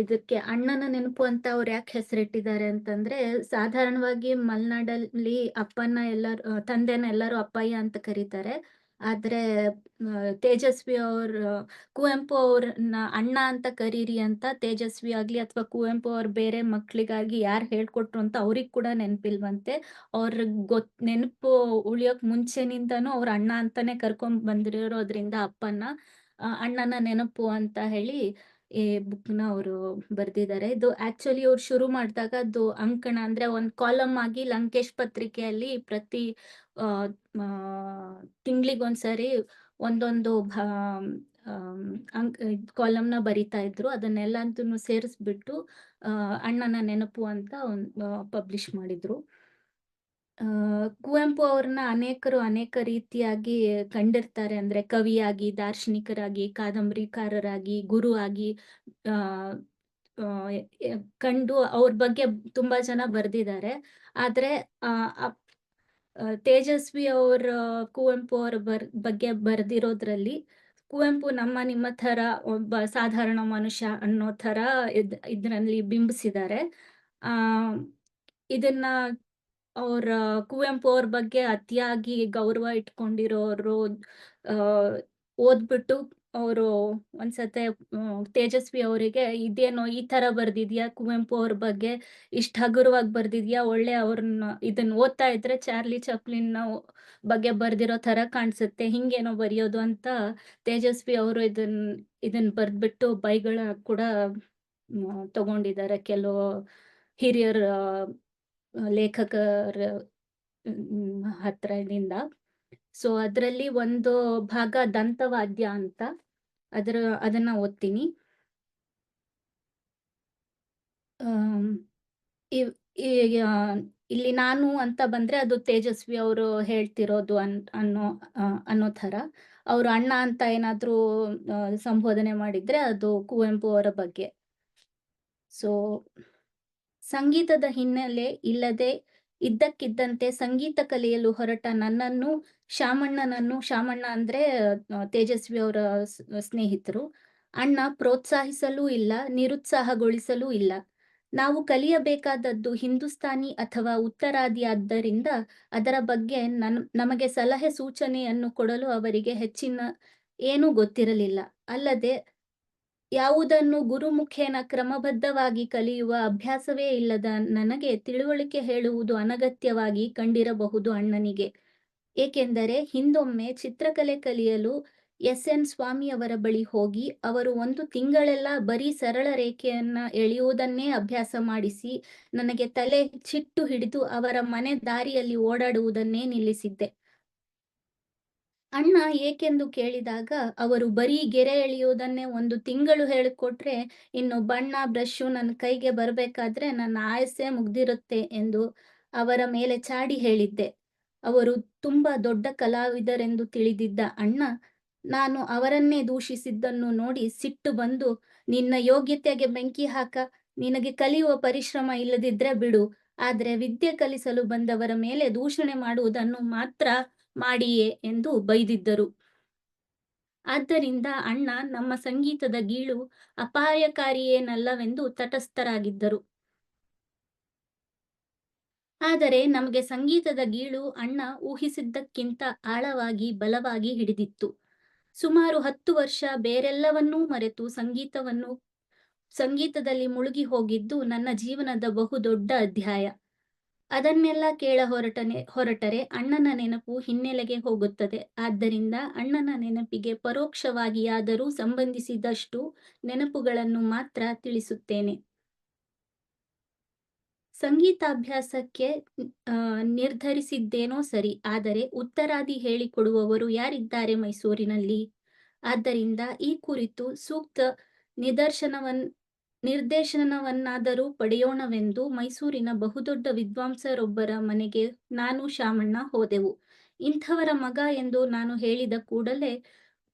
ಇದಕ್ಕೆ ಅಣ್ಣನ ನೆನಪು ಅಂತ ಅವ್ರು ಯಾಕೆ ಹೆಸರಿಟ್ಟಿದ್ದಾರೆ ಅಂತಂದ್ರೆ, ಸಾಧಾರಣವಾಗಿ ಮಲೆನಾಡಲ್ಲಿ ಅಪ್ಪನ ಎಲ್ಲರೂ ತಂದೆನ ಎಲ್ಲರೂ ಅಪ್ಪಯ್ಯ ಅಂತ ಕರೀತಾರೆ. ಆದ್ರೆ ತೇಜಸ್ವಿ ಅವ್ರ ಕುವೆಂಪು ಅವ್ರನ್ನ ಅಣ್ಣ ಅಂತ ಕರೀರಿ ಅಂತ ತೇಜಸ್ವಿ ಆಗ್ಲಿ ಅಥವಾ ಕುವೆಂಪು ಅವ್ರ ಬೇರೆ ಮಕ್ಳಿಗಾಗಿ ಯಾರು ಹೇಳ್ಕೊಟ್ರು ಅಂತ ಅವ್ರಿಗೆ ಕೂಡ ನೆನಪಿಲ್ವಂತೆ. ಅವ್ರ ಗೊತ್, ನೆನಪು ಉಳಿಯೋಕ್ ಮುಂಚೆನಿಂದಾನು ಅವ್ರ ಅಣ್ಣ ಅಂತಾನೆ ಕರ್ಕೊಂಡ್ ಬಂದಿರೋದ್ರಿಂದ ಅಪ್ಪನ ಅಣ್ಣನ ನೆನಪು ಅಂತ ಹೇಳಿ ಈ ನ ಅವರು ಬರ್ದಿದ್ದಾರೆ ಇದು ಆಕ್ಚುಲಿ ಅವ್ರು ಶುರು ಮಾಡಿದಾಗ ಅದು ಅಂಕಣ ಅಂದ್ರೆ ಒಂದ್ ಕಾಲಮ್ ಆಗಿ ಲಂಕೇಶ್ ಪತ್ರಿಕೆಯಲ್ಲಿ ಪ್ರತಿ ತಿಂಗಳಿಗೊಂದ್ಸರಿ ಒಂದೊಂದು ಕಾಲಮ್ನ ಬರಿತಾ ಇದ್ರು. ಅದನ್ನೆಲ್ಲಂತೂ ಸೇರಿಸ್ಬಿಟ್ಟು ಅಣ್ಣನ ನೆನಪು ಅಂತ ಪಬ್ಲಿಷ್ ಮಾಡಿದ್ರು. ಕುವೆಂಪು ಅವ್ರನ್ನ ಅನೇಕರು ಅನೇಕ ರೀತಿಯಾಗಿ ಕಂಡಿರ್ತಾರೆ. ಅಂದ್ರೆ ಕವಿಯಾಗಿ, ದಾರ್ಶನಿಕರಾಗಿ, ಕಾದಂಬರಿಕಾರರಾಗಿ ಗುರು ಆಗಿ ಕಂಡು ಅವ್ರ ಬಗ್ಗೆ ತುಂಬಾ ಜನ ಬರ್ದಿದ್ದಾರೆ. ಆದ್ರೆ ತೇಜಸ್ವಿ ಅವ್ರ, ಕುವೆಂಪು ಅವ್ರ ಬರ್, ಬಗ್ಗೆ ಬರ್ದಿರೋದ್ರಲ್ಲಿ ಕುವೆಂಪು ನಮ್ಮ ನಿಮ್ಮ ತರ ಒಬ್ಬ ಸಾಧಾರಣ ಮನುಷ್ಯ ಅನ್ನೋ ತರ ಇದ್, ಇದ್ರಲ್ಲಿ ಬಿಂಬಿಸಿದ್ದಾರೆ. ಆ, ಇದನ್ನ ಅವ್ರ ಕುವೆಂಪು ಅವ್ರ ಬಗ್ಗೆ ಅತಿಯಾಗಿ ಗೌರವ ಇಟ್ಕೊಂಡಿರೋರು ಓದ್ಬಿಟ್ಟು ಅವರು ಒಂದ್ಸತೆ ತೇಜಸ್ವಿ ಅವರಿಗೆ ಇದೇನೋ ಈ ತರ ಬರ್ದಿದ್ಯಾ, ಕುವೆಂಪು ಅವ್ರ ಬಗ್ಗೆ ಇಷ್ಟ ಹಗುರವಾಗಿ ಬರ್ದಿದ್ಯಾ, ಒಳ್ಳೆ ಅವ್ರನ್ನ ಇದನ್ನ ಓದ್ತಾ ಇದ್ರೆ ಚಾರ್ಲಿ ಚಪ್ಲಿನ್ ಬಗ್ಗೆ ಬರ್ದಿರೋ ತರ ಕಾಣಿಸುತ್ತೆ, ಹಿಂಗೇನೋ ಬರೆಯೋದು ಅಂತ ತೇಜಸ್ವಿ ಅವರು ಇದನ್ ಇದನ್ ಬರ್ದ್ಬಿಟ್ಟು ಬೈಗಳ ಕೂಡ ತಗೊಂಡಿದ್ದಾರೆ ಕೆಲವು ಹಿರಿಯರ ಲೇಖಕರ ಹತ್ರದಿಂದ ಸೊ ಅದರಲ್ಲಿ ಒಂದು ಭಾಗ ದಂತವಾದ್ಯ ಅಂತ. ಅದರ, ಅದನ್ನ ಓದ್ತೀನಿ. ಇಲ್ಲಿ ನಾನು ಅಂತ ಬಂದ್ರೆ ಅದು ತೇಜಸ್ವಿ ಅವರು ಹೇಳ್ತಿರೋದು ಅನ್, ಅನ್ನೋ ಅನ್ನೋ ಥರ. ಅವ್ರ ಅಣ್ಣ ಅಂತ ಏನಾದ್ರೂ ಸಂಬೋಧನೆ ಮಾಡಿದ್ರೆ ಅದು ಕುವೆಂಪು ಅವರ ಬಗ್ಗೆ. ಸೊ ಸಂಗೀತದ ಹಿನ್ನೆಲೆ ಇಲ್ಲದೆ ಇದ್ದಕ್ಕಿದ್ದಂತೆ ಸಂಗೀತ ಕಲಿಯಲು ಹೊರಟ ನನ್ನನ್ನು, ಶಾಮಣ್ಣನನ್ನು, ಶಾಮಣ್ಣ ಅಂದ್ರೆ ತೇಜಸ್ವಿ ಅವರ ಸ್ನೇಹಿತರು. ಅಣ್ಣ ಪ್ರೋತ್ಸಾಹಿಸಲೂ ಇಲ್ಲ, ನಿರುತ್ಸಾಹಗೊಳಿಸಲೂ ಇಲ್ಲ. ನಾವು ಕಲಿಯಬೇಕಾದದ್ದು ಹಿಂದೂಸ್ತಾನಿ ಅಥವಾ ಉತ್ತರಾದಿ ಆದ್ದರಿಂದ ಅದರ ಬಗ್ಗೆ ನನ್, ನಮಗೆ ಸಲಹೆ ಸೂಚನೆಯನ್ನು ಕೊಡಲು ಅವರಿಗೆ ಹೆಚ್ಚಿನ ಏನೂ ಗೊತ್ತಿರಲಿಲ್ಲ. ಅಲ್ಲದೆ ಯಾವುದನ್ನು ಗುರುಮುಖೇನ ಕ್ರಮಬದ್ಧವಾಗಿ ಕಲಿಯುವ ಅಭ್ಯಾಸವೇ ಇಲ್ಲದ ನನಗೆ ತಿಳುವಳಿಕೆ ಹೇಳುವುದು ಅನಗತ್ಯವಾಗಿ ಕಂಡಿರಬಹುದು ಅಣ್ಣನಿಗೆ. ಏಕೆಂದರೆ ಹಿಂದೊಮ್ಮೆ ಚಿತ್ರಕಲೆ ಕಲಿಯಲು ಎಸ್. ಎನ್. ಸ್ವಾಮಿಯವರ ಬಳಿ ಹೋಗಿ ಅವರು ಒಂದು ತಿಂಗಳೆಲ್ಲ ಬರೀ ಸರಳ ರೇಖೆಯನ್ನ ಎಳೆಯುವುದನ್ನೇ ಅಭ್ಯಾಸ ಮಾಡಿಸಿ ನನಗೆ ತಲೆ ಚಿಟ್ಟು ಹಿಡಿದು ಅವರ ಮನೆ ದಾರಿಯಲ್ಲಿ ಓಡಾಡುವುದನ್ನೇ ನಿಲ್ಲಿಸಿದ್ದೆ. ಅಣ್ಣ ಏಕೆಂದು ಕೇಳಿದಾಗ, ಅವರು ಬರೀ ಗೆರೆ ಎಳೆಯುವುದನ್ನೇ ಒಂದು ತಿಂಗಳು ಹೇಳಿಕೊಟ್ರೆ ಇನ್ನು ಬಣ್ಣ ಬ್ರಷು ನನ್ನ ಕೈಗೆ ಬರಬೇಕಾದ್ರೆ ನನ್ನ ಆಯಸ್ಸೇ ಮುಗ್ದಿರುತ್ತೆ ಎಂದು ಅವರ ಮೇಲೆ ಚಾಡಿ ಹೇಳಿದ್ದೆ. ಅವರು ತುಂಬಾ ದೊಡ್ಡ ಕಲಾವಿದರೆಂದು ತಿಳಿದಿದ್ದ ಅಣ್ಣ, ನಾನು ಅವರನ್ನೇ ದೂಷಿಸಿದ್ದನ್ನು ನೋಡಿ ಸಿಟ್ಟು ಬಂದು, ನಿನ್ನ ಯೋಗ್ಯತೆಗೆ ಬೆಂಕಿ ಹಾಕ, ನಿನಗೆ ಕಲಿಯುವ ಪರಿಶ್ರಮ ಇಲ್ಲದಿದ್ರೆ ಬಿಡು, ಆದ್ರೆ ವಿದ್ಯೆ ಕಲಿಸಲು ಬಂದವರ ಮೇಲೆ ದೂಷಣೆ ಮಾಡುವುದನ್ನು ಮಾತ್ರ ಮಾಡಿಯೇ ಎಂದು ಬೈದಿದ್ದರು. ಆದ್ದರಿಂದ ಅಣ್ಣ ನಮ್ಮ ಸಂಗೀತದ ಗೀಳು ಅಪಾಯಕಾರಿಯೇನಲ್ಲವೆಂದು ತಟಸ್ಥರಾಗಿದ್ದರು. ಆದರೆ ನಮಗೆ ಸಂಗೀತದ ಗೀಳು ಅಣ್ಣ ಊಹಿಸಿದ್ದಕ್ಕಿಂತ ಆಳವಾಗಿ ಬಲವಾಗಿ ಹಿಡಿದಿತ್ತು. ಸುಮಾರು ಹತ್ತು ವರ್ಷ ಬೇರೆಲ್ಲವನ್ನೂ ಮರೆತು ಸಂಗೀತವನ್ನು, ಸಂಗೀತದಲ್ಲಿ ಮುಳುಗಿ ಹೋಗಿದ್ದು ನನ್ನ ಜೀವನದ ಬಹುದೊಡ್ಡ ಅಧ್ಯಾಯ. ಅದನ್ನೆಲ್ಲ ಕೇಳ ಹೊರಟನೆ, ಹೊರಟರೆ ಅಣ್ಣನ ನೆನಪು ಹಿನ್ನೆಲೆಗೆ ಹೋಗುತ್ತದೆ. ಆದ್ದರಿಂದ ಅಣ್ಣನ ನೆನಪಿಗೆ ಪರೋಕ್ಷವಾಗಿಯಾದರೂ ಸಂಬಂಧಿಸಿದಷ್ಟು ನೆನಪುಗಳನ್ನು ಮಾತ್ರ ತಿಳಿಸುತ್ತೇನೆ. ಸಂಗೀತಾಭ್ಯಾಸಕ್ಕೆ ನಿರ್ಧರಿಸಿದ್ದೇನೋ ಸರಿ, ಆದರೆ ಉತ್ತರಾದಿ ಹೇಳಿಕೊಡುವವರು ಯಾರಿದ್ದಾರೆ ಮೈಸೂರಿನಲ್ಲಿ? ಆದ್ದರಿಂದ ಈ ಕುರಿತು ಸೂಕ್ತ ನಿದರ್ಶನವನ್ ನಿರ್ದೇಶನವನ್ನಾದರೂ ಪಡೆಯೋಣವೆಂದು ಮೈಸೂರಿನ ಬಹುದೊಡ್ಡ ವಿದ್ವಾಂಸರೊಬ್ಬರ ಮನೆಗೆ ನಾನು ಶಾಮಣ್ಣ ಹೋದೆವು. ಇಂಥವರ ಮಗ ಎಂದು ನಾನು ಹೇಳಿದ ಕೂಡಲೇ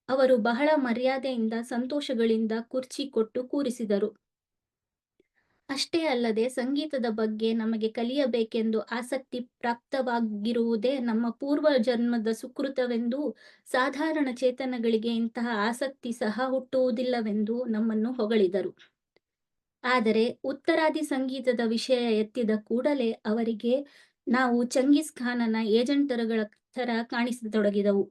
ಅವರು ಬಹಳ ಮರ್ಯಾದೆಯಿಂದ ಸಂತೋಷಗಳಿಂದ ಕುರ್ಚಿ ಕೊಟ್ಟು ಕೂರಿಸಿದರು. ಅಷ್ಟೇ ಅಲ್ಲದೆ ಸಂಗೀತದ ಬಗ್ಗೆ ನಮಗೆ ಕಲಿಯಬೇಕೆಂದು ಆಸಕ್ತಿ ಪ್ರಾಪ್ತವಾಗಿರುವುದೇ ನಮ್ಮ ಪೂರ್ವ ಜನ್ಮದ ಸುಕೃತವೆಂದು ಸಾಧಾರಣ ಚೇತನಗಳಿಗೆ ಇಂತಹ ಆಸಕ್ತಿ ಸಹ ಹುಟ್ಟುವುದಿಲ್ಲವೆಂದು ನಮ್ಮನ್ನು ಹೊಗಳಿದರು. ಆದರೆ ಉತ್ತರಾದಿ ಸಂಗೀತದ ವಿಷಯ ಎತ್ತಿದ ಕೂಡಲೇ ಅವರಿಗೆ ನಾವು ಚಂಗಿಸ್ ಖಾನನ ಏಜೆಂಟರುಗಳ ಥರ ಕಾಣಿಸತೊಡಗಿದವು.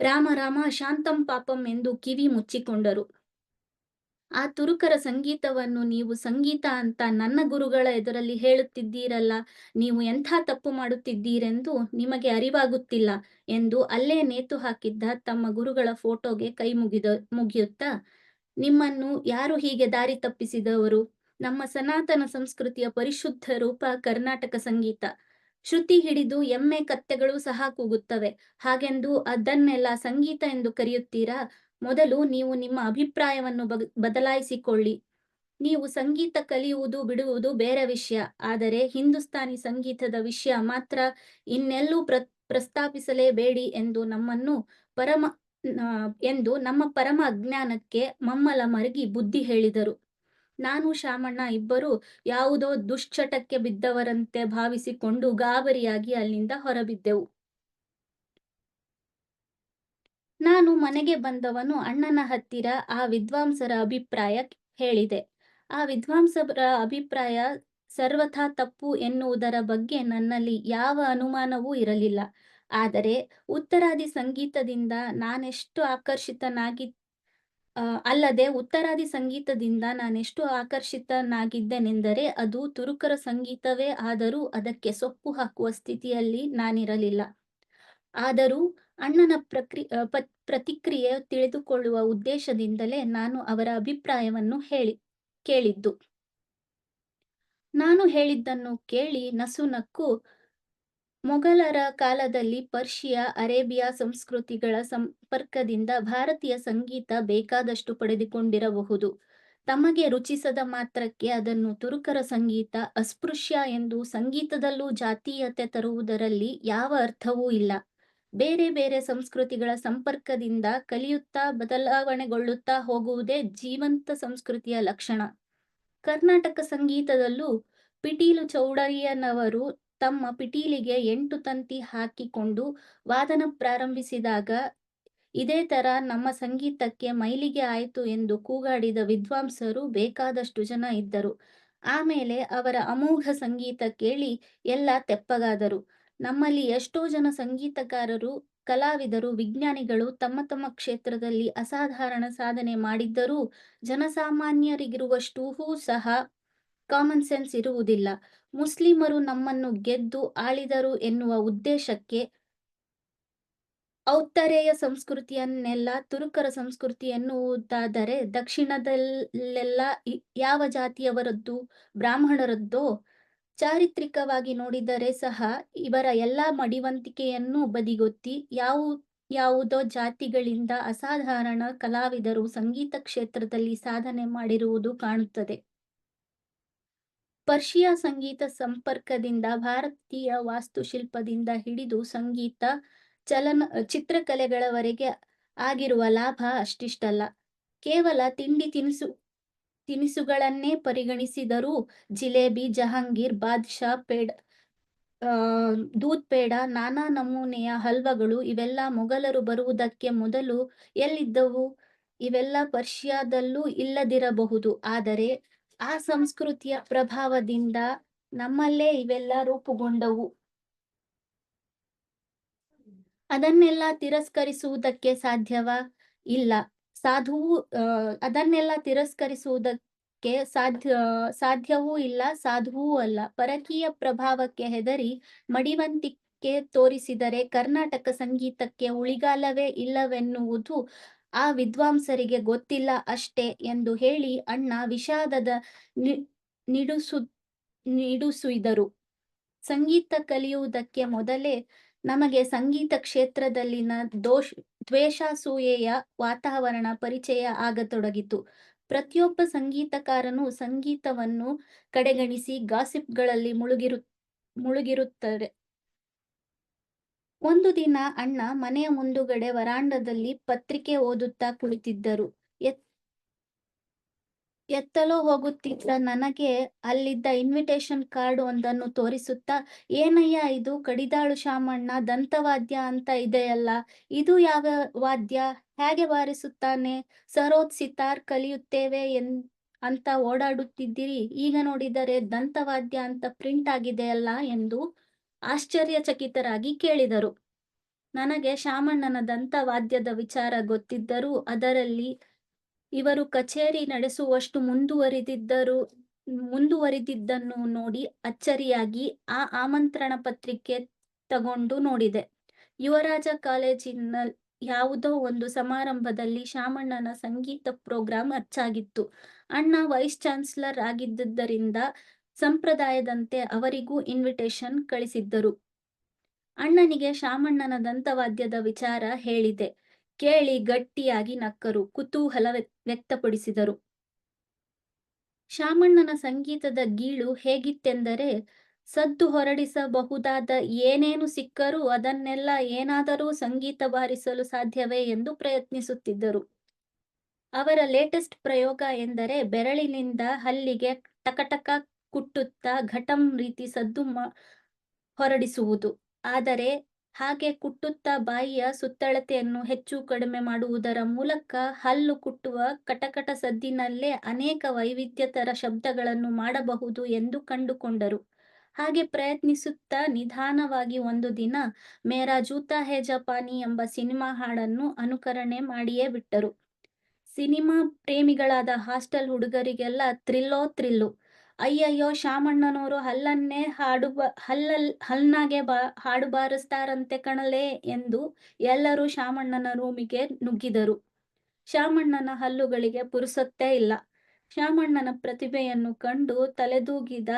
ರಾಮ ರಾಮ ಶಾಂತಂ ಪಾಪಂ ಎಂದು ಕಿವಿ ಮುಚ್ಚಿಕೊಂಡರು. ಆ ತುರುಕರ ಸಂಗೀತವನ್ನು ನೀವು ಸಂಗೀತ ಅಂತ ನನ್ನ ಗುರುಗಳ ಎದುರಲ್ಲಿ ಹೇಳುತ್ತಿದ್ದೀರಲ್ಲ, ನೀವು ಎಂಥ ತಪ್ಪು ಮಾಡುತ್ತಿದ್ದೀರೆಂದು ನಿಮಗೆ ಅರಿವಾಗುತ್ತಿಲ್ಲ ಎಂದು ಅಲ್ಲೇ ನೇತು ಹಾಕಿದ್ದ ತಮ್ಮ ಗುರುಗಳ ಫೋಟೋಗೆ ಕೈ ಮುಗಿದ ಮುಗಿಯುತ್ತಾ, ನಿಮ್ಮನ್ನು ಯಾರು ಹೀಗೆ ದಾರಿ ತಪ್ಪಿಸಿದವರು? ನಮ್ಮ ಸನಾತನ ಸಂಸ್ಕೃತಿಯ ಪರಿಶುದ್ಧ ರೂಪ ಕರ್ನಾಟಕ ಸಂಗೀತ. ಶ್ರುತಿ ಹಿಡಿದು ಎಮ್ಮೆ ಕತ್ತೆಗಳು ಸಹ ಕೂಗುತ್ತವೆ. ಹಾಗೆಂದು ಅದನ್ನೆಲ್ಲ ಸಂಗೀತ ಎಂದು ಕರೆಯುತ್ತೀರಾ? ಮೊದಲು ನೀವು ನಿಮ್ಮ ಅಭಿಪ್ರಾಯವನ್ನು ಬದಲಾಯಿಸಿಕೊಳ್ಳಿ. ನೀವು ಸಂಗೀತ ಕಲಿಯುವುದು ಬಿಡುವುದು ಬೇರೆ ವಿಷಯ. ಆದರೆ ಹಿಂದೂಸ್ತಾನಿ ಸಂಗೀತದ ವಿಷಯ ಮಾತ್ರ ಇನ್ನೆಲ್ಲೂ ಪ್ರ, ಪ್ರಸ್ತಾಪಿಸಲೇಬೇಡಿ ಎಂದು ನಮ್ಮನ್ನು ಪರಮ ಎಂದು ನಮ್ಮ ಪರಮ ಅಜ್ಞಾನಕ್ಕೆ ಮಮ್ಮಲ ಮರಗಿ ಬುದ್ಧಿ ಹೇಳಿದರು. ನಾನು ಶಾಮಣ್ಣ ಇಬ್ಬರು ಯಾವುದೋ ದುಶ್ಚಟಕ್ಕೆ ಬಿದ್ದವರಂತೆ ಭಾವಿಸಿಕೊಂಡು ಗಾಬರಿಯಾಗಿ ಅಲ್ಲಿಂದ ಹೊರಬಿದ್ದೆವು. ನಾನು ಮನೆಗೆ ಬಂದವನು ಅಣ್ಣನ ಹತ್ತಿರ ಆ ವಿದ್ವಾಂಸರ ಅಭಿಪ್ರಾಯ ಹೇಳಿದೆ. ಆ ವಿದ್ವಾಂಸರ ಅಭಿಪ್ರಾಯ ಸರ್ವಥಾ ತಪ್ಪು ಎನ್ನುವುದರ ಬಗ್ಗೆ ನನ್ನಲ್ಲಿ ಯಾವ ಅನುಮಾನವೂ ಇರಲಿಲ್ಲ. ಆದರೆ ಉತ್ತರಾದಿ ಸಂಗೀತದಿಂದ ನಾನೆಷ್ಟು ಆಕರ್ಷಿತನಾಗಿ ಅಲ್ಲದೆ ಉತ್ತರಾದಿ ಸಂಗೀತದಿಂದ ನಾನೆಷ್ಟು ಆಕರ್ಷಿತನಾಗಿದ್ದೆನೆಂದರೆ ಅದು ತುರುಕರ ಸಂಗೀತವೇ ಆದರೂ ಅದಕ್ಕೆ ಸೊಪ್ಪು ಹಾಕುವ ಸ್ಥಿತಿಯಲ್ಲಿ ನಾನಿರಲಿಲ್ಲ. ಆದರೂ ಅಣ್ಣನ ಪ್ರಕ್ರಿ ಪ್ರತಿಕ್ರಿಯೆ ತಿಳಿದುಕೊಳ್ಳುವ ಉದ್ದೇಶದಿಂದಲೇ ನಾನು ಅವರ ಅಭಿಪ್ರಾಯವನ್ನು ಹೇಳಿ, ಕೇಳಿದ್ದು. ನಾನು ಹೇಳಿದ್ದನ್ನು ಕೇಳಿ ನಸುನಕ್ಕು ಮೊಘಲರ ಕಾಲದಲ್ಲಿ ಪರ್ಷಿಯಾ ಅರೇಬಿಯಾ ಸಂಸ್ಕೃತಿಗಳ ಸಂಪರ್ಕದಿಂದ ಭಾರತೀಯ ಸಂಗೀತ ಬೇಕಾದಷ್ಟು ಪಡೆದುಕೊಂಡಿರಬಹುದು. ತಮಗೆ ರುಚಿಸದ ಮಾತ್ರಕ್ಕೆ ಅದನ್ನು ತುರುಕರ ಸಂಗೀತ, ಅಸ್ಪೃಶ್ಯ ಎಂದು ಸಂಗೀತದಲ್ಲೂ ಜಾತೀಯತೆ ತರುವುದರಲ್ಲಿ ಯಾವ ಅರ್ಥವೂ ಇಲ್ಲ. ಬೇರೆ ಬೇರೆ ಸಂಸ್ಕೃತಿಗಳ ಸಂಪರ್ಕದಿಂದ ಕಲಿಯುತ್ತಾ ಬದಲಾವಣೆಗೊಳ್ಳುತ್ತಾ ಹೋಗುವುದೇ ಜೀವಂತ ಸಂಸ್ಕೃತಿಯ ಲಕ್ಷಣ. ಕರ್ನಾಟಕ ಸಂಗೀತದಲ್ಲೂ ಪಿಟೀಲು ಚೌಡಯ್ಯನವರು ತಮ್ಮ ಪಿಟೀಲಿಗೆ ಎಂಟು ತಂತಿ ಹಾಕಿಕೊಂಡು ವಾದನ ಪ್ರಾರಂಭಿಸಿದಾಗ ಇದೇ ತರ ನಮ್ಮ ಸಂಗೀತಕ್ಕೆ ಮೈಲಿಗೆ ಆಯಿತು ಎಂದು ಕೂಗಾಡಿದ ವಿದ್ವಾಂಸರು ಬೇಕಾದಷ್ಟು ಜನ ಇದ್ದರು. ಆಮೇಲೆ ಅವರ ಅಮೋಘ ಸಂಗೀತ ಕೇಳಿ ಎಲ್ಲ ತೆಪ್ಪಗಾದರು. ನಮ್ಮಲ್ಲಿ ಎಷ್ಟೋ ಜನ ಸಂಗೀತಗಾರರು, ಕಲಾವಿದರು, ವಿಜ್ಞಾನಿಗಳು ತಮ್ಮ ತಮ್ಮ ಕ್ಷೇತ್ರದಲ್ಲಿ ಅಸಾಧಾರಣ ಸಾಧನೆ ಮಾಡಿದ್ದರೂ ಜನಸಾಮಾನ್ಯರಿಗಿರುವಷ್ಟೂ ಸಹ ಕಾಮನ್ ಸೆನ್ಸ್ ಇರುವುದಿಲ್ಲ. ಮುಸ್ಲಿಮರು ನಮ್ಮನ್ನು ಗೆದ್ದು ಆಳಿದರು ಎನ್ನುವ ಉದ್ದೇಶಕ್ಕೆ ಔತ್ತರೇಯ ಸಂಸ್ಕೃತಿಯನ್ನೆಲ್ಲ ತುರುಕರ ಸಂಸ್ಕೃತಿ ಎನ್ನುವುದಾದರೆ ದಕ್ಷಿಣದಲ್ಲೆಲ್ಲ ಯಾವ ಜಾತಿಯವರದ್ದು ಬ್ರಾಹ್ಮಣರದ್ದೋ? ಚಾರಿತ್ರಿಕವಾಗಿ ನೋಡಿದರೆ ಸಹ ಇವರ ಎಲ್ಲ ಮಡಿವಂತಿಕೆಯನ್ನು ಬದಿಗೊತ್ತಿ ಯಾವ, ಯಾವುದೋ ಜಾತಿಗಳಿಂದ ಅಸಾಧಾರಣ ಕಲಾವಿದರು ಸಂಗೀತ ಕ್ಷೇತ್ರದಲ್ಲಿ ಸಾಧನೆ ಮಾಡಿರುವುದು ಕಾಣುತ್ತದೆ. ಪರ್ಷಿಯ ಸಂಗೀತ ಸಂಪರ್ಕದಿಂದ ಭಾರತೀಯ ವಾಸ್ತುಶಿಲ್ಪದಿಂದ ಹಿಡಿದು ಸಂಗೀತ, ಚಲನ ಚಿತ್ರಕಲೆಗಳವರೆಗೆ ಆಗಿರುವ ಲಾಭ ಅಷ್ಟಿಷ್ಟಲ್ಲ. ಕೇವಲ ತಿಂಡಿ ತಿನಿಸು ತಿನಿಸುಗಳನ್ನೇ ಪರಿಗಣಿಸಿದರೂ ಜಿಲೇಬಿ, ಜಹಾಂಗೀರ್, ಬಾದ್ಶಾ ಪೇಡ ದೂದ್ ಪೇಡ, ನಾನಾ ನಮೂನೆಯ ಹಲ್ವಗಳು ಇವೆಲ್ಲ ಮೊಘಲರು ಬರುವುದಕ್ಕೆ ಮೊದಲು ಎಲ್ಲಿದ್ದವು? ಇವೆಲ್ಲ ಪರ್ಷಿಯಾದಲ್ಲೂ ಇಲ್ಲದಿರಬಹುದು. ಆದರೆ ಆ ಸಂಸ್ಕೃತಿಯ ಪ್ರಭಾವದಿಂದ ನಮ್ಮಲ್ಲೇ ಇವೆಲ್ಲ ರೂಪುಗೊಂಡವು. ಅದನ್ನೆಲ್ಲ ತಿರಸ್ಕರಿಸುವುದಕ್ಕೆ ಸಾಧ್ಯವ ಇಲ್ಲ. ಸಾಧುವು ಅದನ್ನೆಲ್ಲ ತಿರಸ್ಕರಿಸುವುದಕ್ಕೆ ಸಾಧ್ಯ ಸಾಧ್ಯವೂ ಇಲ್ಲ, ಸಾಧುವೂ ಅಲ್ಲ. ಪರಕೀಯ ಪ್ರಭಾವಕ್ಕೆ ಹೆದರಿ ಮಡಿವಂತಿಕೆ ತೋರಿಸಿದರೆ ಕರ್ನಾಟಕ ಸಂಗೀತಕ್ಕೆ ಉಳಿಗಾಲವೇ ಇಲ್ಲವೆನ್ನುವುದು ಆ ವಿದ್ವಾಂಸರಿಗೆ ಗೊತ್ತಿಲ್ಲ ಅಷ್ಟೇ ಎಂದು ಹೇಳಿ ಅಣ್ಣ ವಿಷಾದದ ನಿಡುಸು, ನಿಡುಸುಯಿದರು ಸಂಗೀತ ಕಲಿಯುವುದಕ್ಕೆ ಮೊದಲೇ ನಮಗೆ ಸಂಗೀತ ಕ್ಷೇತ್ರದಲ್ಲಿನ ದೋಷ, ದ್ವೇಷಾಸೂಯೆಯ ವಾತಾವರಣ ಪರಿಚಯ ಆಗತೊಡಗಿತು. ಪ್ರತಿಯೊಬ್ಬ ಸಂಗೀತಕಾರನು ಸಂಗೀತವನ್ನು ಕಡೆಗಣಿಸಿ ಗಾಸಿಪ್ಗಳಲ್ಲಿ ಮುಳುಗಿರು, ಮುಳುಗಿರುತ್ತಾರೆ. ಒಂದು ದಿನ ಅಣ್ಣ ಮನೆಯ ಮುಂದುಗಡೆ ವರಾಂಡದಲ್ಲಿ ಪತ್ರಿಕೆ ಓದುತ್ತಾ ಕುಳಿತಿದ್ದರು. ಎತ್ ಎತ್ತಲೋ ಹೋಗುತ್ತಿದ್ದ ನನಗೆ ಅಲ್ಲಿದ್ದ ಇನ್ವಿಟೇಷನ್ ಕಾರ್ಡ್ ಒಂದನ್ನು ತೋರಿಸುತ್ತಾ, ಏನಯ್ಯ ಇದು ಕಡಿದಾಳು ಶಾಮಣ್ಣ ದಂತವಾದ್ಯ ಅಂತ ಇದೆಯಲ್ಲ, ಇದು ಯಾವ ವಾದ್ಯ? ಹೇಗೆ ಬಾರಿಸುತ್ತಾನೆ? ಸರೋದ್ ಸಿತಾರ್ ಕಲಿಯುತ್ತೇವೆ ಎನ್ ಅಂತ ಓಡಾಡುತ್ತಿದ್ದೀರಿ ಈಗ ನೋಡಿದರೆ ದಂತವಾದ್ಯ ಅಂತ ಪ್ರಿಂಟ್ ಆಗಿದೆಯಲ್ಲ ಎಂದು ಆಶ್ಚರ್ಯಚಕಿತರಾಗಿ ಕೇಳಿದರು. ನನಗೆ ಶಾಮಣ್ಣನ ದಂತವಾದ್ಯದ ವಿಚಾರ ಗೊತ್ತಿದ್ದರೂ ಅದರಲ್ಲಿ ಇವರು ಕಚೇರಿ ನಡೆಸುವಷ್ಟು ಮುಂದುವರಿದಿದ್ದರು, ಮುಂದುವರಿದಿದ್ದನ್ನು ನೋಡಿ ಅಚ್ಚರಿಯಾಗಿ ಆ ಆಮಂತ್ರಣ ಪತ್ರಿಕೆ ತಗೊಂಡು ನೋಡಿದೆ. ಯುವರಾಜ ಕಾಲೇಜಿನ ಯಾವುದೋ ಒಂದು ಸಮಾರಂಭದಲ್ಲಿ ಶಾಮಣ್ಣನ ಸಂಗೀತ ಪ್ರೋಗ್ರಾಂ ಅಚ್ಚಾಗಿತ್ತು. ಅಣ್ಣ ವೈಸ್ ಚಾನ್ಸಲರ್ ಆಗಿದ್ದರಿಂದ ಸಂಪ್ರದಾಯದಂತೆ ಅವರಿಗೂ ಇನ್ವಿಟೇಷನ್ ಕಳಿಸಿದ್ದರು. ಅಣ್ಣನಿಗೆ ಶಾಮಣ್ಣನ ದಂತವಾದ್ಯದ ವಿಚಾರ ಹೇಳಿದೆ. ಕೇಳಿ ಗಟ್ಟಿಯಾಗಿ ನಕ್ಕರು, ಕುತೂಹಲ ವ್ಯಕ್ತಪಡಿಸಿದರು. ಶಾಮಣ್ಣನ ಸಂಗೀತದ ಗೀಳು ಹೇಗಿತ್ತೆಂದರೆ, ಸದ್ದು ಹೊರಡಿಸಬಹುದಾದ ಏನೇನು ಸಿಕ್ಕರೂ ಅದನ್ನೆಲ್ಲ ಏನಾದರೂ ಸಂಗೀತ ಬಾರಿಸಲು ಸಾಧ್ಯವೇ ಎಂದು ಪ್ರಯತ್ನಿಸುತ್ತಿದ್ದರು. ಅವರ ಲೇಟೆಸ್ಟ್ ಪ್ರಯೋಗ ಎಂದರೆ ಬೆರಳಿನಿಂದ ಹಲ್ಲಿಗೆ ಟಕಟಕ ಕುಟ್ಟುತ್ತಾ ಘಟಂ ರೀತಿ ಸದ್ದು ಹೊರಡಿಸುವುದು. ಆದರೆ ಹಾಗೆ ಕುಟ್ಟುತ್ತಾ ಬಾಯಿಯ ಸುತ್ತಳತೆಯನ್ನು ಹೆಚ್ಚು ಕಡಿಮೆ ಮಾಡುವುದರ ಮೂಲಕ ಹಲ್ಲು ಕುಟ್ಟುವ ಕಟಕಟ ಸದ್ದಿನಲ್ಲೇ ಅನೇಕ ವೈವಿಧ್ಯತರ ಶಬ್ದಗಳನ್ನು ಮಾಡಬಹುದು ಎಂದು ಕಂಡುಕೊಂಡರು. ಹಾಗೆ ಪ್ರಯತ್ನಿಸುತ್ತಾ ನಿಧಾನವಾಗಿ ಒಂದು ದಿನ ಮೇರಾ ಜೂತಾ ಹೇ ಜಪಾನಿ ಎಂಬ ಸಿನಿಮಾ ಹಾಡನ್ನು ಅನುಕರಣೆ ಮಾಡಿಯೇ ಬಿಟ್ಟರು. ಸಿನಿಮಾ ಪ್ರೇಮಿಗಳಾದ ಹಾಸ್ಟೆಲ್ ಹುಡುಗರಿಗೆಲ್ಲ ಥ್ರಿಲ್ಲೋ ಥ್ರಿಲ್ಲು. ಅಯ್ಯಯ್ಯೋ ಶಾಮಣ್ಣನವರು ಹಲ್ಲನ್ನೇ ಹಾಡು ಹಲ್ಲಲ್, ಹಲ್ನಾಗೆ ಬಾ, ಹಾಡು ಬಾರಿಸ್ತಾರಂತೆ ಕಣಲೆ ಎಂದು ಎಲ್ಲರೂ ಶಾಮಣ್ಣನ ರೂಮಿಗೆ ನುಗ್ಗಿದರು. ಶಾಮಣ್ಣನ ಹಲ್ಲುಗಳಿಗೆ ಪುರುಸತ್ತೇ ಇಲ್ಲ. ಶಾಮಣ್ಣನ ಪ್ರತಿಭೆಯನ್ನು ಕಂಡು ತಲೆದೂಗಿದ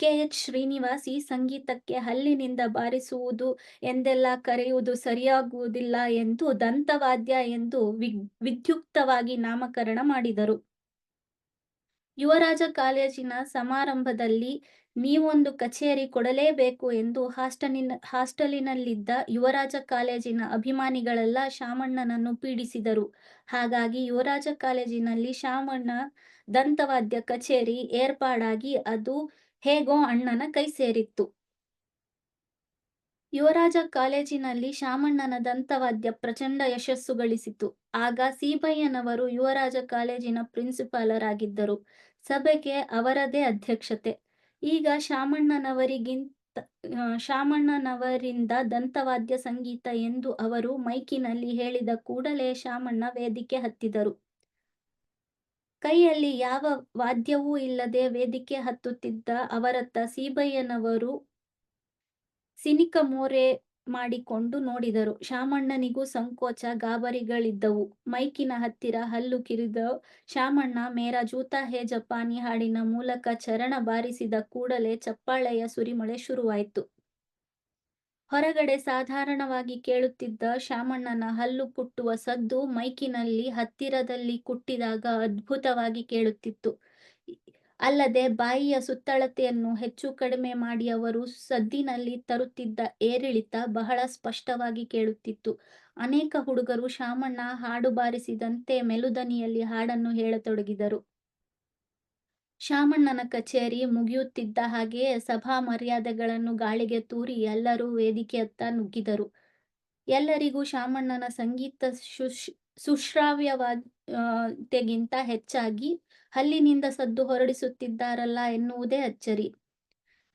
ಕೆ. ಎಚ್. ಶ್ರೀನಿವಾಸ್ ಈ ಸಂಗೀತಕ್ಕೆ ಹಲ್ಲಿನಿಂದ ಬಾರಿಸುವುದು ಎಂದೆಲ್ಲ ಕರೆಯುವುದು ಸರಿಯಾಗುವುದಿಲ್ಲ ಎಂದು ದಂತವಾದ್ಯ ಎಂದು ವಿದ್ಯುಕ್ತವಾಗಿ ನಾಮಕರಣ ಮಾಡಿದರು. ಯುವರಾಜ ಕಾಲೇಜಿನ ಸಮಾರಂಭದಲ್ಲಿ ನೀವೊಂದು ಕಚೇರಿ ಕೊಡಲೇಬೇಕು ಎಂದು ಹಾಸ್ಟಲಿನ, ಹಾಸ್ಟೆಲಿನಲ್ಲಿದ್ದ ಯುವರಾಜ ಕಾಲೇಜಿನ ಅಭಿಮಾನಿಗಳೆಲ್ಲ ಶಾಮಣ್ಣನನ್ನು ಪೀಡಿಸಿದರು. ಹಾಗಾಗಿ ಯುವರಾಜ ಕಾಲೇಜಿನಲ್ಲಿ ಶಾಮಣ್ಣ ದಂತವಾದ್ಯ ಕಚೇರಿ ಏರ್ಪಾಡಾಗಿ ಅದು ಹೇಗೋ ಅಣ್ಣನ ಕೈ ಸೇರಿತ್ತು. ಯುವರಾಜ ಕಾಲೇಜಿನಲ್ಲಿ ಶಾಮಣ್ಣನ ದಂತವಾದ್ಯ ಪ್ರಚಂಡ ಯಶಸ್ಸು ಗಳಿಸಿತು. ಆಗ ಸೀಬಯ್ಯನವರು ಯುವರಾಜ ಕಾಲೇಜಿನ ಪ್ರಿನ್ಸಿಪಾಲರಾಗಿದ್ದರು. ಸಭೆಗೆ ಅವರದೇ ಅಧ್ಯಕ್ಷತೆ. ಈಗ ಶಾಮಣ್ಣನವರಿಗಿಂತ ಶಾಮಣ್ಣನವರಿಂದ ದಂತವಾದ್ಯ ಸಂಗೀತ ಎಂದು ಅವರು ಮೈಕಿನಲ್ಲಿ ಹೇಳಿದ ಕೂಡಲೇ ಶಾಮಣ್ಣ ವೇದಿಕೆ ಹತ್ತಿದರು. ಕೈಯಲ್ಲಿ ಯಾವ ವಾದ್ಯವೂ ಇಲ್ಲದೆ ವೇದಿಕೆ ಹತ್ತುತ್ತಿದ್ದ ಅವರತ್ತ ಸೀಬಯ್ಯನವರು ಸಿನಿಕ ಮೋರೆ ಮಾಡಿಕೊಂಡು ನೋಡಿದರು. ಶಾಮಣ್ಣನಿಗೂ ಸಂಕೋಚ, ಗಾಬರಿಗಳಿದ್ದವು. ಮೈಕಿನ ಹತ್ತಿರ ಹಲ್ಲು ಕಿರಿದ ಶಾಮಣ್ಣ, ಮೇರ, ಜೂತಾ ಹೇ ಜಪಾನಿ ಹಾಡಿನ ಮೂಲಕ ಚರಣ ಬಾರಿಸಿದ ಕೂಡಲೇ ಚಪ್ಪಾಳೆಯ ಸುರಿಮಳೆ ಶುರುವಾಯಿತು. ಹೊರಗಡೆ ಸಾಧಾರಣವಾಗಿ ಕೇಳುತ್ತಿದ್ದ ಶಾಮಣ್ಣನ ಹಲ್ಲು ಕುಟ್ಟುವ ಸದ್ದು ಮೈಕಿನಲ್ಲಿ ಹತ್ತಿರದಲ್ಲಿ ಕುಟ್ಟಿದಾಗ ಅದ್ಭುತವಾಗಿ ಕೇಳುತ್ತಿತ್ತು. ಅಲ್ಲದೆ ಬಾಯಿಯ ಸುತ್ತಳತೆಯನ್ನು ಹೆಚ್ಚು ಕಡಿಮೆ ಮಾಡಿ ಅವರು ಸದ್ದಿನಲ್ಲಿ ತರುತ್ತಿದ್ದ ಏರಿಳಿತ ಬಹಳ ಸ್ಪಷ್ಟವಾಗಿ ಕೇಳುತ್ತಿತ್ತು. ಅನೇಕ ಹುಡುಗರು ಶಾಮಣ್ಣ ಹಾಡು ಬಾರಿಸಿದಂತೆ ಮೆಲುದನಿಯಲ್ಲಿ ಹಾಡನ್ನು ಹೇಳತೊಡಗಿದರು. ಶಾಮಣ್ಣನ ಕಚೇರಿ ಮುಗಿಯುತ್ತಿದ್ದ ಹಾಗೆಯೇ ಸಭಾ ಮರ್ಯಾದೆಗಳನ್ನು ಗಾಳಿಗೆ ತೂರಿ ಎಲ್ಲರೂ ವೇದಿಕೆಯತ್ತ ನುಗ್ಗಿದರು. ಎಲ್ಲರಿಗೂ ಶಾಮಣ್ಣನ ಸಂಗೀತ ಶುಶ್ ಸುಶ್ರಾವ್ಯವಾದತೆಗಿಂತ ಹೆಚ್ಚಾಗಿ ಹಲ್ಲಿನಿಂದ ಸದ್ದು ಹೊರಡಿಸುತ್ತಿದ್ದಾರಲ್ಲ ಎನ್ನುವುದೇ ಅಚ್ಚರಿ.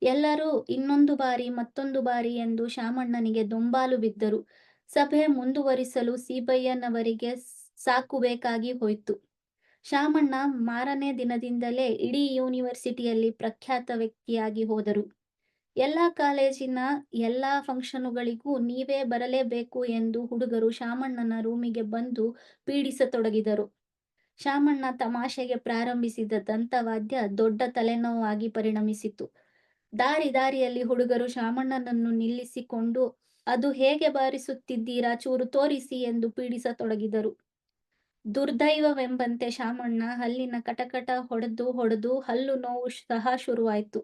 ಎಲ್ಲರೂ ಇನ್ನೊಂದು ಬಾರಿ ಮತ್ತೊಂದು ಬಾರಿ ಎಂದು ಶಾಮಣ್ಣನಿಗೆ ದೊಂಬಾಲು ಬಿದ್ದರು. ಸಭೆ ಮುಂದುವರಿಸಲು ಸೀಬಯ್ಯನವರಿಗೆ ಸಾಕು ಬೇಕಾಗಿ ಹೋಯ್ತು. ಶಾಮಣ್ಣ ಮಾರನೇ ದಿನದಿಂದಲೇ ಇಡೀ ಯೂನಿವರ್ಸಿಟಿಯಲ್ಲಿ ಪ್ರಖ್ಯಾತ ವ್ಯಕ್ತಿಯಾಗಿ ಹೋದರು. ಎಲ್ಲ ಕಾಲೇಜಿನ ಎಲ್ಲ ಫಂಕ್ಷನುಗಳಿಗೂ ನೀವೇ ಬರಲೇಬೇಕು ಎಂದು ಹುಡುಗರು ಶಾಮಣ್ಣನ ರೂಮಿಗೆ ಬಂದು ಪೀಡಿಸತೊಡಗಿದರು. ಶಾಮಣ್ಣ ತಮಾಷೆಗೆ ಪ್ರಾರಂಭಿಸಿದ ದಂತವಾದ್ಯ ದೊಡ್ಡ ತಲೆನೋವಾಗಿ ಪರಿಣಮಿಸಿತು. ದಾರಿ ದಾರಿಯಲ್ಲಿ ಹುಡುಗರು ಶಾಮಣ್ಣನನ್ನು ನಿಲ್ಲಿಸಿಕೊಂಡು, ಅದು ಹೇಗೆ ಬಾರಿಸುತ್ತಿದ್ದೀರಾ ಚೂರು ತೋರಿಸಿ ಎಂದು ಪೀಡಿಸತೊಡಗಿದರು. ದುರ್ದೈವವೆಂಬಂತೆ ಶಾಮಣ್ಣ ಹಲ್ಲಿನ ಕಟಕಟ ಹೊಡೆದು ಹೊಡೆದು ಹಲ್ಲು ನೋವು ಸಹ ಶುರುವಾಯಿತು.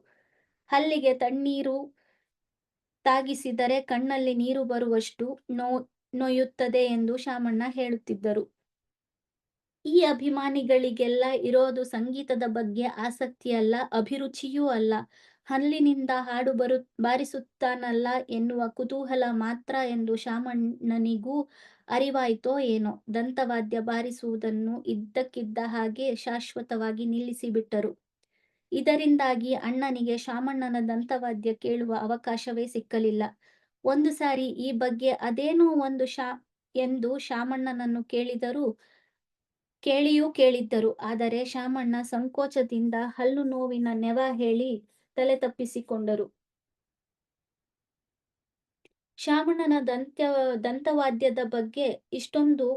ಹಲ್ಲಿಗೆ ತಣ್ಣೀರು ತಾಗಿಸಿದರೆ ಕಣ್ಣಲ್ಲಿ ನೀರು ಬರುವಷ್ಟು ನೋ, ನೋಯುತ್ತದೆ ಎಂದು ಶಾಮಣ್ಣ ಹೇಳುತ್ತಿದ್ದರು. ಈ ಅಭಿಮಾನಿಗಳಿಗೆಲ್ಲ ಇರೋದು ಸಂಗೀತದ ಬಗ್ಗೆ ಆಸಕ್ತಿಯಲ್ಲ, ಅಭಿರುಚಿಯೂ ಅಲ್ಲ. ಹಲ್ಲಿನಿಂದ ಹಾಡು ಬರು, ಬಾರಿಸುತ್ತಾನಲ್ಲ ಎನ್ನುವ ಕುತೂಹಲ ಮಾತ್ರ ಎಂದು ಶಾಮಣ್ಣನಿಗೂ ಅರಿವಾಯ್ತೋ ಏನೋ. ದಂತವಾದ್ಯ ಬಾರಿಸುವುದನ್ನು ಇದ್ದಕ್ಕಿದ್ದ ಹಾಗೆ ಶಾಶ್ವತವಾಗಿ ನಿಲ್ಲಿಸಿಬಿಟ್ಟರು. ಇದರಿಂದಾಗಿ ಅಣ್ಣನಿಗೆ ಶಾಮಣ್ಣನ ದಂತವಾದ್ಯ ಕೇಳುವ ಅವಕಾಶವೇ ಸಿಕ್ಕಲಿಲ್ಲ. ಒಂದು ಸಾರಿ ಈ ಬಗ್ಗೆ ಅದೇನೋ ಒಂದು ಶಾ ಎಂದು ಶಾಮಣ್ಣನನ್ನು ಕೇಳಿದರೂ, ಕೇಳಿಯೂ ಕೇಳಿದ್ದರು. ಆದರೆ ಶಾಮಣ್ಣ ಸಂಕೋಚದಿಂದ ಹಲ್ಲು ನೋವಿನ ನೆವ ಹೇಳಿ ತಲೆ ತಪ್ಪಿಸಿಕೊಂಡರು. ಶಾಮಣ್ಣನ ದಂತ್ಯ, ದಂತವಾದ್ಯದ ಬಗ್ಗೆ ಇಷ್ಟೊಂದು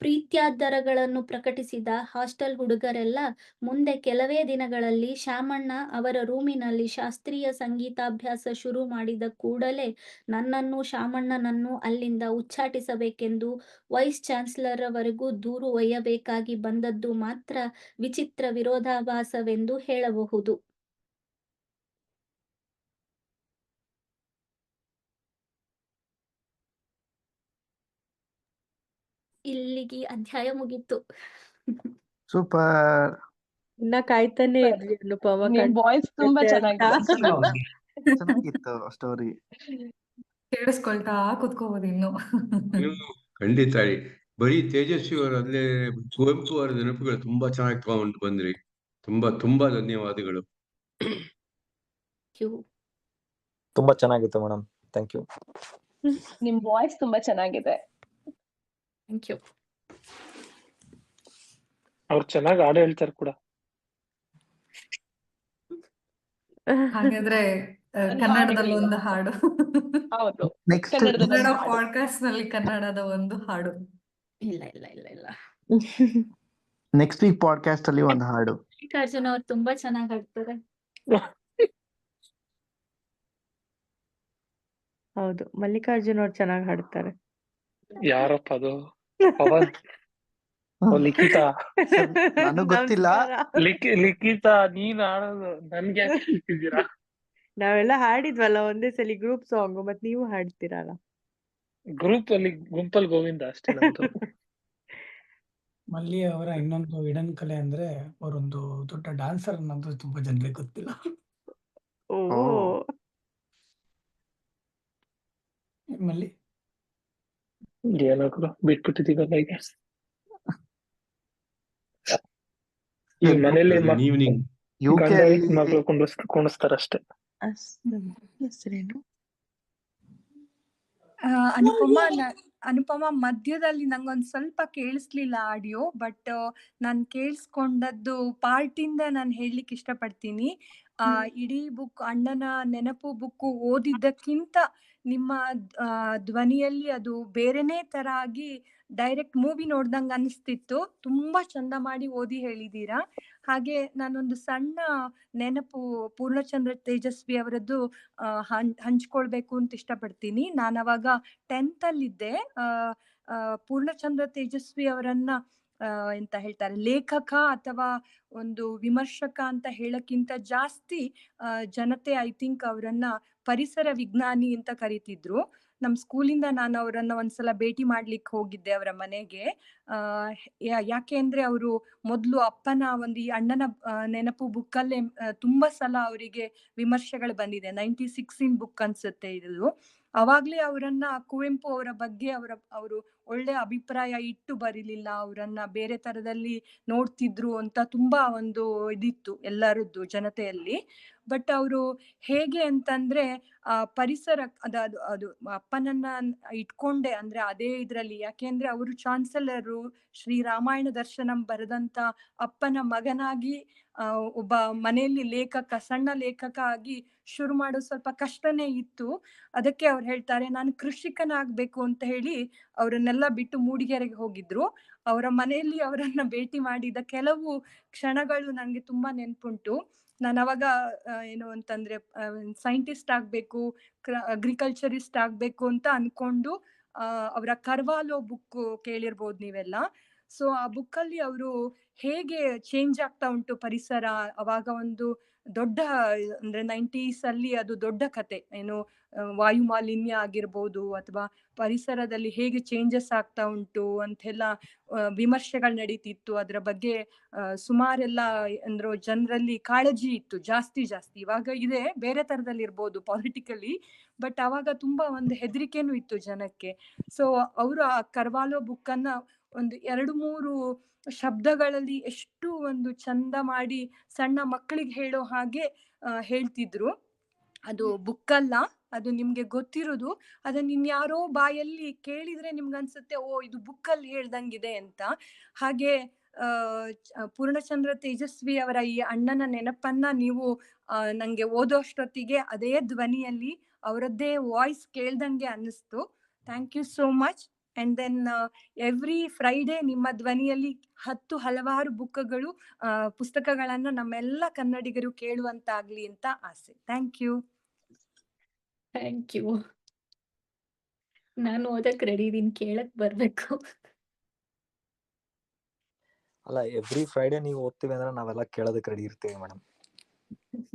ಪ್ರೀತ್ಯಾದರಗಳನ್ನು ಪ್ರಕಟಿಸಿದ ಹಾಸ್ಟೆಲ್ ಹುಡುಗರೆಲ್ಲ ಮುಂದೆ ಕೆಲವೇ ದಿನಗಳಲ್ಲಿ ಶಾಮಣ್ಣ ಅವರ ರೂಮಿನಲ್ಲಿ ಶಾಸ್ತ್ರೀಯ ಸಂಗೀತಾಭ್ಯಾಸ ಶುರು ಮಾಡಿದ ಕೂಡಲೇ ನನ್ನನ್ನು ಶಾಮಣ್ಣನನ್ನು ಅಲ್ಲಿಂದ ಉಚ್ಚಾಟಿಸಬೇಕೆಂದು ವೈಸ್ ಚಾನ್ಸಲರ್ವರೆಗೂ ದೂರು ಒಯ್ಯಬೇಕಾಗಿ ಬಂದದ್ದು ಮಾತ್ರ ವಿಚಿತ್ರ ವಿರೋಧಾಭಾಸವೆಂದು ಹೇಳಬಹುದು. ಇಲ್ಲಿಗೆ ಅಧ್ಯಾಯ ಮುಗೀತು. ಸೂಪರ್. ಇನ್ನ ಕಾಯ್ತಾನೆ ಇದ್ವಿ ಅನುಪಮ ನಿಮ್ ವಾಯ್ಸ್ ತುಂಬಾ ಚೆನ್ನಾಗಿದೆ. ಚೆನ್ನಾಗಿತ್ತು ಸ್ಟೋರಿ ಕೇಳಿಸ್ಕೊಳ್ತಾ ಕುತ್ಕೋಬಹುದು ಇನ್ನು. ನೀವು ಖಂಡಿತ ಹೇಳಿ. ಬರೀ ತೇಜಸ್ವಿ ಅವರು ಅಲ್ಲೇ ಕುವೆಂಪು ಅವರ ನೆನಪುಗಳು ತುಂಬಾ ಚೆನ್ನಾಗಿ ತಗೊಂಡು ಬಂದ್ರಿ. ತುಂಬಾ ತುಂಬಾ ಧನ್ಯವಾದಗಳು. ತುಂಬಾ ಚೆನ್ನಾಗಿತ್ತು ಮೇಡಮ್. Thank you. ನಿಮ್ ವಾಯ್ಸ್ ತುಂಬಾ ಚೆನ್ನಾಗಿದೆ. ಥ್ಯಾಂಕ್ ಯು ಅವ್ರು ಚೆನ್ನಾಗಿ ಹಾಡು ಹೇಳ್ತಾರೆ ಕೂಡ. ಹಾಗಾದ್ರೆ ಕನ್ನಡದಲ್ಲಿ ಹಾಡು ಒಂದು ಹಾಡು. ಹೌದು. ನೆಕ್ಸ್ಟ್ ಕನ್ನಡದ ಕನ್ನಡ ಪಾಡ್ಕಾಸ್ಟ್ನಲ್ಲಿ ಕನ್ನಡದ ಒಂದು ಹಾಡು. ಇಲ್ಲ ಇಲ್ಲ ಇಲ್ಲ ಇಲ್ಲ. ನೆಕ್ಸ್ಟ್ ವೀಕ್ ಪಾಡ್ಕಾಸ್ಟ್ ಅಲ್ಲಿ ಒಂದು ಹಾಡು. ಮಲ್ಲಿಕಾರ್ಜುನ ಅವ್ರು ತುಂಬಾ ಚೆನ್ನಾಗಿ ಹಾಡ್ತಾರೆ. ಹೌದು. ಮಲ್ಲಿಕಾರ್ಜುನ್ ಅವ್ರು ಚೆನ್ನಾಗಿ ಹಾಡ್ತಾರೆ. ಯಾರಪ್ಪ ಅದು? ಪವನ್. ಓ, ಲಿಖಿತಾ. ನನಗ್ ಗೊತ್ತಿಲ್ಲ. ಲಿಖಿ ಲಿಖಿತ ನೀನ್ ಆಡೋದು ನನ್ಗೆ ಯಾಕೆ ಹೇಳ್ತಿದ್ದೀರಾ ನಾವೆಲ್ಲ ಹಾಡಿದ್ವಲ್ಲ ಒಂದೇ ಸಲಿ ಗ್ರೂಪ್ ಸಾಂಗ್ ಮತ್ ನೀವು ಹಾಡ್ತೀರಲ್ಲ. ಗ್ರೂಪ್ ಅಲ್ಲಿ ಗುಂಪಲ್ ಗೋವಿಂದ ಅಷ್ಟೇ ನಮ್ದು. ಮಲ್ಲಿ ಅವರ ಇನ್ನೊಂದು ಇಡನ್ ಕಲೆ ಅಂದ್ರೆ ಅವರೊಂದು ದೊಡ್ಡ ಡಾನ್ಸರ್ ಅನ್ನೋದು ತುಂಬಾ ಜನರಿಗೆ ಗೊತ್ತಿಲ್ಲ. ಓ ಓ. ಮಲ್ಲಿ ಏನಾದ್ರು ಬಿಟ್ಬಿಟ್ಟಿದೀವಲ್ಲ ಈಗ ಈ ಮನೇಲಿ ಮ- ಈವ್ನಿಂಗ್ ಯು ಕೆ ಗಂಡ ಅಲ್ಲಿ ಮಗಳು ಕುಣಿಸ್ ಕುಣಿಸ್ತಾರಷ್ಟೇ ಹೆಸರೇನು ಅನುಪಮ ನ- ಅನುಪಮ ಮಧ್ಯದಲ್ಲಿ ನಂಗೊಂದ್ ಸ್ವಲ್ಪ ಕೇಳಿಸ್ಲಿಲ್ಲ ಆಡಿಯೋ ಬಟ್ ನಾನು ಕೇಳಿಸ್ಕೊಂಡದ್ದು ಪಾರ್ಟಿಯಿಂದ ಇಂದ ನಾನು ಹೇಳಲಿಕ್ಕೆ ಇಷ್ಟಪಡ್ತೀನಿ. ಆ ಇಡೀ ಬುಕ್ ಅಣ್ಣನ ನೆನಪು ಬುಕ್ ಓದಿದ್ದಕ್ಕಿಂತ ನಿಮ್ಮ ಧ್ವನಿಯಲ್ಲಿ ಅದು ಬೇರೆನೇ ತರ ಆಗಿ ಡೈರೆಕ್ಟ್ ಮೂವಿ ನೋಡ್ದಂಗ ಅನಿಸ್ತಿತ್ತು ತುಂಬಾ ಚಂದ ಮಾಡಿ ಓದಿ ಹೇಳಿದೀರಾ. ಹಾಗೆ ನಾನೊಂದು ಸಣ್ಣ ನೆನಪು ಪೂರ್ಣಚಂದ್ರ ತೇಜಸ್ವಿ ಅವರದ್ದು ಹಂಚ್ಕೊಳ್ಬೇಕು ಅಂತ ಇಷ್ಟಪಡ್ತೀನಿ. ನಾನು ಅವಾಗ ಟೆಂತ್ ಅಲ್ಲಿದ್ದೆ ಪೂರ್ಣಚಂದ್ರ ತೇಜಸ್ವಿ ಅವರನ್ನ ಎಂತ ಹೇಳ್ತಾರೆ, ಲೇಖಕ ಅಥವಾ ಒಂದು ವಿಮರ್ಶಕ ಅಂತ ಹೇಳಕ್ಕಿಂತ ಜಾಸ್ತಿ ಜನತೆ ಐ ಥಿಂಕ್ ಅವರನ್ನ ಪರಿಸರ ವಿಜ್ಞಾನಿ ಅಂತ ಕರಿತಿದ್ರು. ನಮ್ ಸ್ಕೂಲಿಂದ ನಾನು ಅವರನ್ನ ಒಂದ್ಸಲ ಭೇಟಿ ಮಾಡ್ಲಿಕ್ಕೆ ಹೋಗಿದ್ದೆ ಅವರ ಮನೆಗೆ. ಯಾಕೆ ಅಂದ್ರೆ ಅವರು ಮೊದ್ಲು ಅಪ್ಪನ ಒಂದು ಈ ಅಣ್ಣನ ನೆನಪು ಬುಕ್ಕಲ್ಲೇ ತುಂಬಾ ಸಲ ಅವರಿಗೆ ವಿಮರ್ಶೆಗಳು ಬಂದಿದೆ. ನೈಂಟಿ ಇನ್ ಬುಕ್ ಅನ್ಸುತ್ತೆ ಇದು. ಅವಾಗ್ಲೇ ಅವರನ್ನ ಕುವೆಂಪು ಅವರ ಬಗ್ಗೆ ಅವರ, ಅವರು ಒಳ್ಳೆ ಅಭಿಪ್ರಾಯ ಇಟ್ಟು ಬರಿಲಿಲ್ಲ, ಅವರನ್ನ ಬೇರೆ ತರದಲ್ಲಿ ನೋಡ್ತಿದ್ರು ಅಂತ ತುಂಬಾ ಒಂದು ಇದಿತ್ತು ಎಲ್ಲರದ್ದು ಜನತೆಯಲ್ಲಿ. ಬಟ್ ಅವರು ಹೇಗೆ ಅಂತಂದ್ರೆ, ಆ ಪರಿಸರ ಅದ ಅದು ಅಪ್ಪನನ್ನ ಇಟ್ಕೊಂಡೆ ಅಂದ್ರೆ ಅದೇ ಇದ್ರಲ್ಲಿ. ಯಾಕೆಂದ್ರೆ ಅವರು ಚಾನ್ಸಲರು ಶ್ರೀ ರಾಮಾಯಣ ದರ್ಶನಂ ಬರೆದಂತ ಅಪ್ಪನ ಮಗನಾಗಿ ಒಬ್ಬ ಮನೆಯಲ್ಲಿ ಲೇಖಕ, ಸಣ್ಣ ಲೇಖಕ ಆಗಿ ಶುರು ಮಾಡೋ ಸ್ವಲ್ಪ ಕಷ್ಟನೇ ಇತ್ತು. ಅದಕ್ಕೆ ಅವ್ರು ಹೇಳ್ತಾರೆ, ನಾನು ಕೃಷಿಕನಾಗ್ಬೇಕು ಅಂತ ಹೇಳಿ ಅವರನ್ನೆಲ್ಲ ಬಿಟ್ಟು ಮೂಡಿಗೆರೆಗೆ ಹೋಗಿದ್ರು. ಅವರ ಮನೆಯಲ್ಲಿ ಅವರನ್ನ ಭೇಟಿ ಮಾಡಿದ ಕೆಲವು ಕ್ಷಣಗಳು ನನಗೆ ತುಂಬಾ ನೆನ್ಪುಂಟು. ನಾನು ಅವಾಗ ಏನು ಅಂತಂದ್ರೆ ಸೈಂಟಿಸ್ಟ್ ಆಗ್ಬೇಕು ಅಗ್ರಿಕಲ್ಚರಿಸ್ಟ್ ಆಗ್ಬೇಕು ಅಂತ ಅನ್ಕೊಂಡು ಅವರ ಕರ್ವಾಲೋ ಬುಕ್ ಕೇಳಿರ್ಬೋದು ನೀವೆಲ್ಲ. ಸೊ, ಆ ಬುಕ್ ಅಲ್ಲಿ ಅವರು ಹೇಗೆ ಚೇಂಜ್ ಆಗ್ತಾ ಉಂಟು ಪರಿಸರ, ಅವಾಗ ಒಂದು ದೊಡ್ಡ, ಅಂದ್ರೆ ನೈಂಟೀಸ್ ಅಲ್ಲಿ ಅದು ದೊಡ್ಡ ಕತೆ. ಏನು ವಾಯು ಮಾಲಿನ್ಯ ಆಗಿರ್ಬೋದು ಅಥವಾ ಪರಿಸರದಲ್ಲಿ ಹೇಗೆ ಚೇಂಜಸ್ ಆಗ್ತಾ ಉಂಟು ಅಂತೆಲ್ಲ ವಿಮರ್ಶೆಗಳು ನಡೀತಿತ್ತು. ಅದರ ಬಗ್ಗೆ ಸುಮಾರೆಲ್ಲ, ಅಂದ್ರೆ ಜನರಲ್ಲಿ ಕಾಳಜಿ ಇತ್ತು, ಜಾಸ್ತಿ ಜಾಸ್ತಿ. ಇವಾಗ ಇದೆ, ಬೇರೆ ತರದಲ್ಲಿ ಇರ್ಬೋದು ಪಾಲಿಟಿಕಲಿ ಬಟ್ ಅವಾಗ ತುಂಬಾ ಒಂದು ಹೆದರಿಕೆನೂ ಇತ್ತು ಜನಕ್ಕೆ. ಸೊ ಅವರು ಆ ಕರ್ವಾಲೋ ಬುಕ್ ಅನ್ನ ಒಂದು ಎರಡು ಮೂರು ಶಬ್ದಗಳಲ್ಲಿ ಎಷ್ಟು ಒಂದು ಚಂದ ಮಾಡಿ ಸಣ್ಣ ಮಕ್ಕಳಿಗೆ ಹೇಳೋ ಹಾಗೆ ಹೇಳ್ತಿದ್ರು. ಅದು ಬುಕ್ ಅಲ್ಲ ಅದು ನಿಮ್ಗೆ ಗೊತ್ತಿರೋದು. ಅದನ್ನ ಇನ್ಯಾರೋ ಬಾಯಲ್ಲಿ ಕೇಳಿದ್ರೆ ನಿಮ್ಗನ್ಸುತ್ತೆ ಓ ಇದು ಬುಕ್ ಅಲ್ಲಿ ಹೇಳ್ದಂಗಿದೆ ಅಂತ. ಹಾಗೆ ಪೂರ್ಣಚಂದ್ರ ತೇಜಸ್ವಿ ಅವರ ಈ ಅಣ್ಣನ ನೆನಪನ್ನ ನೀವು ನಂಗೆ ನಂಗೆ ಓದೋಷ್ಟೊತ್ತಿಗೆ ಅದೇ ಧ್ವನಿಯಲ್ಲಿ ಅವರದ್ದೇ ವಾಯ್ಸ್ ಕೇಳ್ದಂಗೆ ಅನ್ನಿಸ್ತು. Thank you so much. And then every Friday ನಿಮ್ಮ ಧ್ವನಿಯಲ್ಲಿ ಹತ್ತು ಹಲವಾರು ಬುಕ್ಗಳು ಪುಸ್ತಕಗಳನ್ನ ನಮ್ಮೆಲ್ಲ ಕನ್ನಡಿಗರು ಕೇಳುವಂತಾಗ್ಲಿ ಅಂತ ಆಸೆ. ಥ್ಯಾಂಕ್ ಯು ಥ್ಯಾಂಕ್ ಯು ನಾನು ಓದಕ್ ರೆಡಿ ಇದೀನಿ ಕೇಳಕ್ ಬರ್ಬೇಕು. ಅಲ್ಲ ಎವ್ರಿ ಫ್ರೈಡೆ ನೀವು ಓದ್ತೀವಿ ಅಂದ್ರೆ ನಾವೆಲ್ಲ ಕೇಳೋದಕ್ಕೆ ರೆಡಿ ಇರ್ತೀವಿ ಮೇಡಮ್